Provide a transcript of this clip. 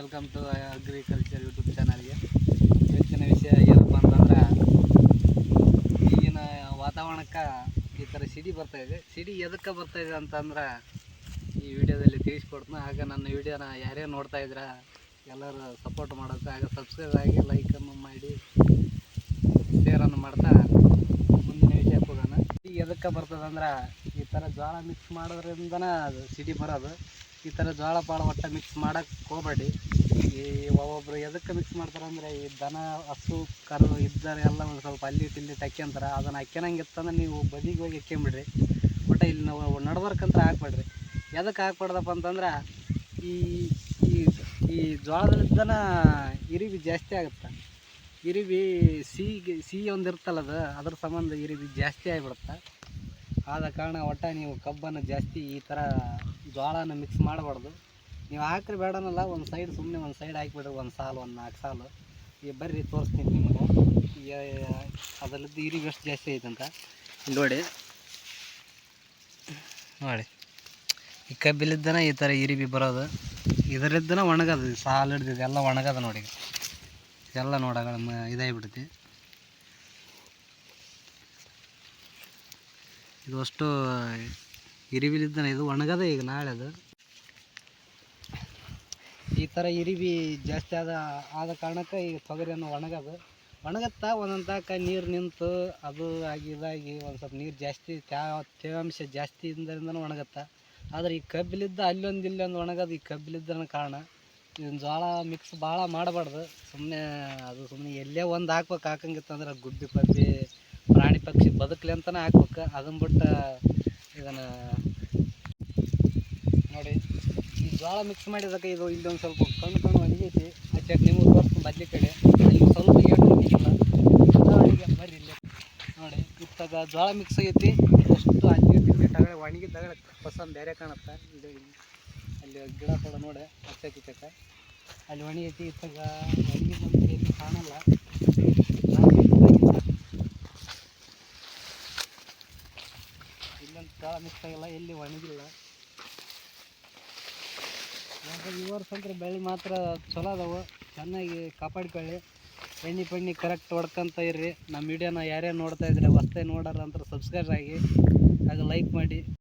Welcome to agriculture YouTube ಚಾನಲ್ಗೆ ಇವತ್ತಿನ ವಿಷಯ ಏನಪ್ಪ ಅಂತಂದ್ರೆ, ಈಗಿನ ವಾತಾವರಣಕ್ಕೆ ಈ ಥರ ಸಿಡಿ ಬರ್ತಾ ಇದೆ. ಸಿಡಿ ಎದಕ್ಕೆ ಬರ್ತಾ ಇದೆ ಅಂತಂದ್ರೆ, ಈ ವಿಡಿಯೋದಲ್ಲಿ ತಿಳಿಸ್ಕೊಡ್ತೀನಿ. ಹಾಗೆ ನನ್ನ ವಿಡಿಯೋನ ಯಾರೇ ನೋಡ್ತಾ ಇದ್ರೆ ಎಲ್ಲರೂ ಸಪೋರ್ಟ್ ಮಾಡೋಕ್ಕೆ ಹಾಗೆ ಸಬ್ಸ್ಕ್ರೈಬ್ ಆಗಿ ಲೈಕನ್ನು ಮಾಡಿ ಶೇರನ್ನು ಮಾಡ್ತಾ ಮುಂದಿನ ವಿಷಯಕ್ಕೆ ಹೋಗೋಣ. ಈಗ ಎದಕ್ಕೆ ಬರ್ತದಂದ್ರೆ ಥರ ಜೋಳ ಮಿಕ್ಸ್ ಮಾಡೋದ್ರಿಂದನ ಅದು ಸಿಡಿ ಬರೋದು. ಈ ಥರ ಜೋಳ ಪಾಳ ಒಟ್ಟು ಮಿಕ್ಸ್ ಮಾಡೋಕ್ಕೆ ಹೋಗ್ಬೇಡಿ. ಈ ಒಬ್ಬೊಬ್ರು ಎದಕ್ಕೆ ಮಿಕ್ಸ್ ಮಾಡ್ತಾರೆ ಅಂದರೆ ಈ ದನ, ಹಸು, ಕರು ಇದ್ದರೆ ಎಲ್ಲ ಒಂದು ಸ್ವಲ್ಪ ಅಲ್ಲಿ ಇಲ್ಲಿ ತಕ್ಕೊಂತಾರೆ ಅದನ್ನು ಹಾಕ್ಯನಂಗಿತ್ತಂದ್ರೆ ನೀವು ಬದಿಗೆ ಹೋಗಿ ಹಾಕ್ಕೊಂಬಿಡ್ರಿ ಒಟ್ಟು ಇಲ್ಲಿ ನಾವು ನಡ್ಬರ್ಕಂತ ಹಾಕ್ಬೇಡ್ರಿ. ಎದಕ್ಕೆ ಹಾಕ್ಬಾರ್ದಪ್ಪ ಅಂತಂದ್ರೆ ಈ ಈ ಈ ಜೋಳದಲ್ಲಿದ್ದನ ಇರಿವಿ ಜಾಸ್ತಿ ಆಗುತ್ತೆ. ಇರಿಬಿ ಸಿಹಿ ಸಿಹಿ ಒಂದು ಇರ್ತಲ್ಲ ಅದು. ಅದ್ರ ಸಂಬಂಧ ಇರಿಬಿ ಜಾಸ್ತಿ ಆಗಿಬಿಡುತ್ತೆ. ಆದ ಕಾರಣ ಒಟ್ಟು ನೀವು ಕಬ್ಬನ್ನು ಜಾಸ್ತಿ ಈ ಥರ ಜೋಳನ ಮಿಕ್ಸ್ ಮಾಡಬಾರ್ದು. ನೀವು ಹಾಕ್ರಿ ಬೇಡನಲ್ಲ, ಒಂದು ಸೈಡ್ ಸುಮ್ಮನೆ ಒಂದು ಸೈಡ್ ಹಾಕಿಬಿಡ್ರಿ, ಒಂದು ಸಾಲು, ಒಂದು ನಾಲ್ಕು ಸಾಲು. ಈಗ ಬರ್ರಿ, ತೋರಿಸ್ತೀನಿ ನಿಮಗೆ. ಅದ್ರಲ್ಲಿದ್ದ ಇರಿಬಿ ಎಷ್ಟು ಜಾಸ್ತಿ ಐತಂತ. ನೋಡಿ. ನೋಡಿ. ಈ ಕಬ್ಬಿಲಿದ್ದನ ಈ ಥರ ಇರಿಬಿ ಬರೋದು. ಇದರಿದ್ದನ ಒಣಗದು, ಸಾಲು ಹಿಡ್ದಿದೆ ಎಲ್ಲ ಒಣಗದ ನೋಡಿ. ಎಲ್ಲ ನೋಡಗಳ ಇದಾಗಿಬಿಡ್ತಿ ಇದು ಅಷ್ಟು ಇರಿವಿಲಿದ್ದಾನೆ, ಇದು ಒಣಗದೆ ಈಗ ನಾಳೆ ಅದು. ಈ ಥರ ಇರಿವಿ ಜಾಸ್ತಿ ಆದ ಆದ ಕಾರಣಕ್ಕೆ ಈ ತೊಗರಿಯನ್ನು ಒಣಗದು. ಒಣಗತ್ತಾ ಒಂದೊಂದು ತಾಕ ನೀರು ನಿಂತು ಅದು ಆಗಿ ಇದಾಗಿ ಒಂದು ಸ್ವಲ್ಪ ನೀರು ಜಾಸ್ತಿ ತೇವಾಂಶ ಜಾಸ್ತಿ ಇಂದರಿಂದನೂ ಒಣಗತ್ತ. ಆದರೆ ಈ ಕಬ್ಬಿಲಿದ್ದ ಅಲ್ಲೊಂದು ಇಲ್ಲೊಂದು ಒಣಗೋದು, ಈ ಕಬ್ಬಿಲಿದ್ದನ ಕಾರಣ ಇದನ್ನ ಜೋಳ ಮಿಕ್ಸ್ ಭಾಳ ಮಾಡಬಾರ್ದು. ಸುಮ್ಮನೆ ಅದು ಸುಮ್ಮನೆ ಎಲ್ಲೇ ಒಂದು ಹಾಕ್ಬೇಕು ಹಾಕಂಗಿತ್ತಂದ್ರೆ ಗುಬ್ಬಿ ಪಬ್ಬಿ ಪ್ರಾಣಿ ಪಕ್ಷಿ ಬದುಕಲಿ ಅಂತಲೇ ಹಾಕ್ಬೇಕು. ಅದನ್ನ ಬಿಟ್ಟು ಇದನ್ನು ನೋಡಿ, ಈ ಜೋಳ ಮಿಕ್ಸ್ ಮಾಡಿದಾಗ ಇದು ಇಲ್ಲೊಂದು ಸ್ವಲ್ಪ ಕಣ್ಣು ಕಣ್ಣು ಒಣಗೈತಿ. ಆಚೆ ನಿಮಗೆ ತೋರಿಸ್ತೀನಿ ಬದ್ಲಿ ಕಡೆ. ಅಲ್ಲಿ ಸ್ವಲ್ಪ ಏಟು ಬರ್ರಿ ಇಲ್ಲಿ. ನೋಡಿ, ಇತ್ತಾಗ ಜೋಳ ಮಿಕ್ಸ್ ಆಗೈತಿ. ಎಷ್ಟು ಅಲ್ಲಿ ತಗೊಳ ತಗಳೆ ಒಣಗಿದ್ದಾಗ ಪಸಂದ್ ಬೇರೆ ಕಾಣುತ್ತೆ. ಇದು ಇಲ್ಲಿ, ಅಲ್ಲಿ ಗಿಡ ಕೂಡ ನೋಡಿ ಹಚ್ಚಕ್ಕೆ ಕಿಚ್ಚಕ್ಕೆ. ಅಲ್ಲಿ ಒಣಗೈತಿ, ಇತ್ತಾಗ ಒಣಗಿದ ಕಾಣಲ್ಲ. ಇಲ್ಲೊಂದು ಇಲ್ಲ, ಎಲ್ಲಿ ಒಣಗಿಲ್ಲ. ಈ ವರ್ಷ ಅಂದ್ರೆ ಬೆಳೆ ಮಾತ್ರ ಚಲೋ ಅದಾವೆ. ಚೆನ್ನಾಗಿ ಕಾಪಾಡ್ಕೊಳ್ಳಿ. ಎಣ್ಣೆ ಪಣ್ಣಿ ಕರೆಕ್ಟ್ ಹೊಡ್ಕೊಂತ ಇರ್ರಿ. ನಮ್ಮ ವಿಡಿಯೋನ ಯಾರ್ಯಾರು ನೋಡ್ತಾ ಇದ್ರೆ ಹೊಸ್ತೇ ನೋಡಾರ ಅಂತ ಸಬ್ಸ್ಕ್ರೈಬ್ ಆಗಿ, ಹಾಗೆ ಲೈಕ್ ಮಾಡಿ.